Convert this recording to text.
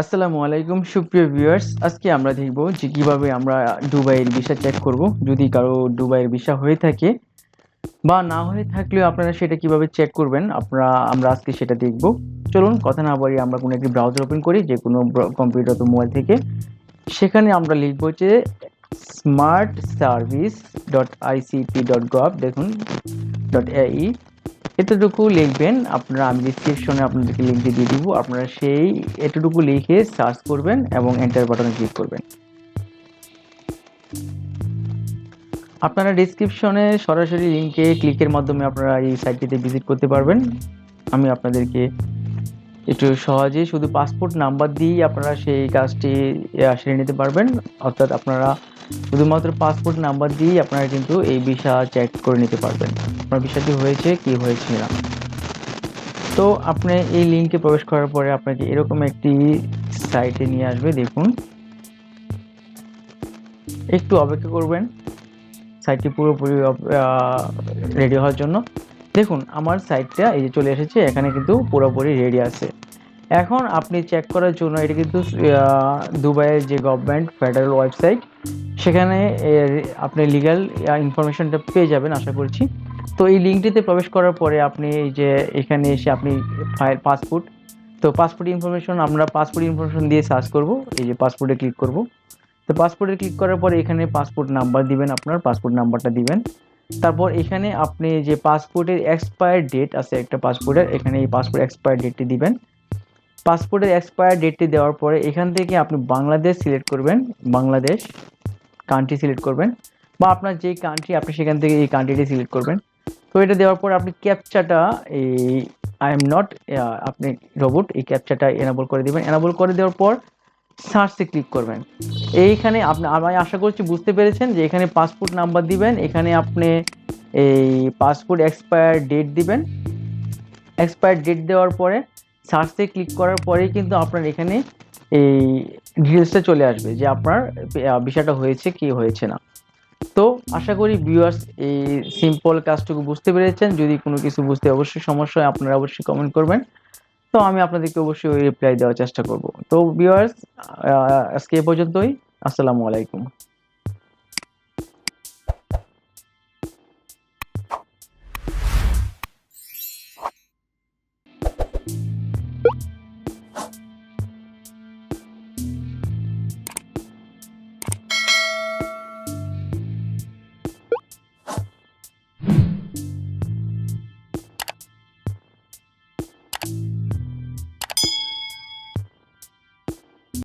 আসসালামু আলাইকুম, সুপ্রিয় ভিউয়ার্স আজকে আমরা দেখব যে কীভাবে আমরা দুবাইয়ের ভিসা চেক করব। যদি কারও দুবাইয়ের ভিসা হয়ে থাকে বা না হয়ে থাকলেও আপনারা সেটা কীভাবে চেক করবেন, আপনারা, আমরা আজকে সেটা দেখব। চলুন, কথা না বাড়িয়ে আমরা কোনো একটি ব্রাউজার ওপেন করি, যে কোনো কম্পিউটার তো মোবাইল থেকে। সেখানে আমরা লিখব যে smart service dot ICP dot gov দেখুন ডট এই এতটুকু লিখবেন, আপনারা আমি ডিসক্রিপশনে আপনাদেরকে লিঙ্কটি দিয়ে দিব, আপনারা সেই এতটুকু লিখে সার্চ করবেন এবং এন্টার বাটনে ক্লিক করবেন। আপনারা ডিসক্রিপশনে সরাসরি লিঙ্কে ক্লিকের মাধ্যমে আপনারা এই সাইটটিতে ভিজিট করতে পারবেন। আমি আপনাদেরকে একটু সহজে শুধু পাসপোর্ট নাম্বার দিয়েই আপনারা সেই কাজটি সেরে নিতে পারবেন। অর্থাৎ আপনারা শুধুমাত্র পাসপোর্ট নাম্বার দিয়েই আপনারা কিন্তু এই ভিসা চেক করে নিতে পারবেন। আপনার ভিসাটি হয়েছে কি হয়েছে না। তো আপনি এই লিঙ্কে প্রবেশ করার পরে আপনাকে এরকম একটি সাইটে নিয়ে আসবে, দেখুন। একটু অপেক্ষা করবেন। সাইটটি পুরোপুরি রেডি হওয়ার জন্য। দেখুন, আমার সাইটটা এই যে চলে এসেছে, এখানে কিন্তু পুরোপুরি রেডি আছে। এখন আপনি চেক করার জন্য এটা কিন্তু দুবাইয়ের যে গভর্নমেন্ট ফেডারেল ওয়েবসাইট সেখানে আপনি লিগ্যাল ইনফরমেশনটা পেয়ে যাবেন, আশা করছি। তো এই লিঙ্কটিতে প্রবেশ করার পরে আপনি এই যে এখানে এসে আপনি ফাইল পাসপোর্ট তো পাসপোর্ট ইনফরমেশন আমরা পাসপোর্ট ইনফরমেশন দিয়ে সার্চ করব, এই যে পাসপোর্টে ক্লিক করব। তো পাসপোর্টে ক্লিক করার পরে এখানে পাসপোর্ট নাম্বার দিবেন আপনার পাসপোর্ট নাম্বারটা দিবেন। তারপর এখানে আপনি যে পাসপোর্টের এক্সপায়ার ডেট আছে, একটা পাসপোর্টের এখানে এই পাসপোর্ট এক্সপায়ার ডেটটি দিবেন। পাসপোর্টের এক্সপায়ার ডেটটি দেওয়ার পরে এখান থেকে আপনি বাংলাদেশ সিলেক্ট করবেন, বাংলাদেশ কান্ট্রি সিলেক্ট করবেন, বা আপনার যেই কান্ট্রি আপনি সেখান থেকে এই কান্ট্রিটি সিলেক্ট করবেন। তো এটা দেওয়ার পর আপনি ক্যাপচাটা এই আই এম নট আপনি রোবট এই ক্যাপচাটা এনাবল করে দিবেন। এনাবল করে দেওয়ার পর সার্চে ক্লিক করবেন। এইখানে আপনি, আমি আশা করছি বুঝতে পেরেছেন যে এখানে পাসপোর্ট নাম্বার দিবেন, এখানে আপনি এই পাসপোর্ট এক্সপায়ার ডেট দিবেন। এক্সপায়ার ডেট দেওয়ার পরে সার্চে ক্লিক করার পরেই কিন্তু আপনার এখানে এই ডিটেলসটা চলে আসবে যে আপনার বিষয়টা হয়েছে কি হয়েছে না। তো আশা করি ভিউয়ার্স এই সিম্পল কাজটুকু বুঝতে পেরেছেন। যদি কোনো কিছু বুঝতে অবশ্যই সমস্যা হয়, আপনারা অবশ্যই কমেন্ট করবেন। তো আমি আপনাদেরকে অবশ্যই রিপ্লাই দেওয়ার চেষ্টা করব। তো ভিউয়ার্স আজকে এ পর্যন্তই। আসসালামু আলাইকুম।